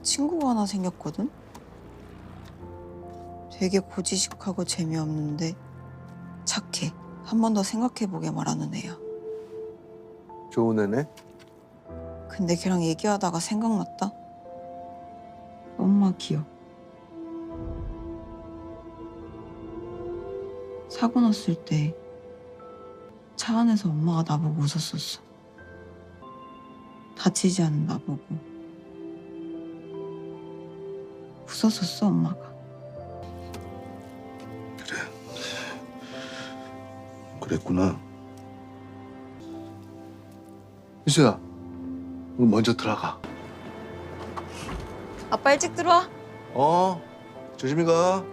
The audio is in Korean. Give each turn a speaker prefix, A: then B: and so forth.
A: 그 친구가 하나 생겼거든? 되게 고지식하고 재미없는데 착해. 한 번 더 생각해보게 말하는 애야.
B: 좋은 애네.
A: 근데 걔랑 얘기하다가 생각났다. 엄마 기억. 사고 났을 때 차 안에서 엄마가 나보고 웃었었어. 다치지 않은 나보고. 웃었었어, 엄마가.
B: 그랬구나. 희수야, 너 먼저 들어가.
A: 아빠 일찍 들어와.
B: 어, 조심히 가.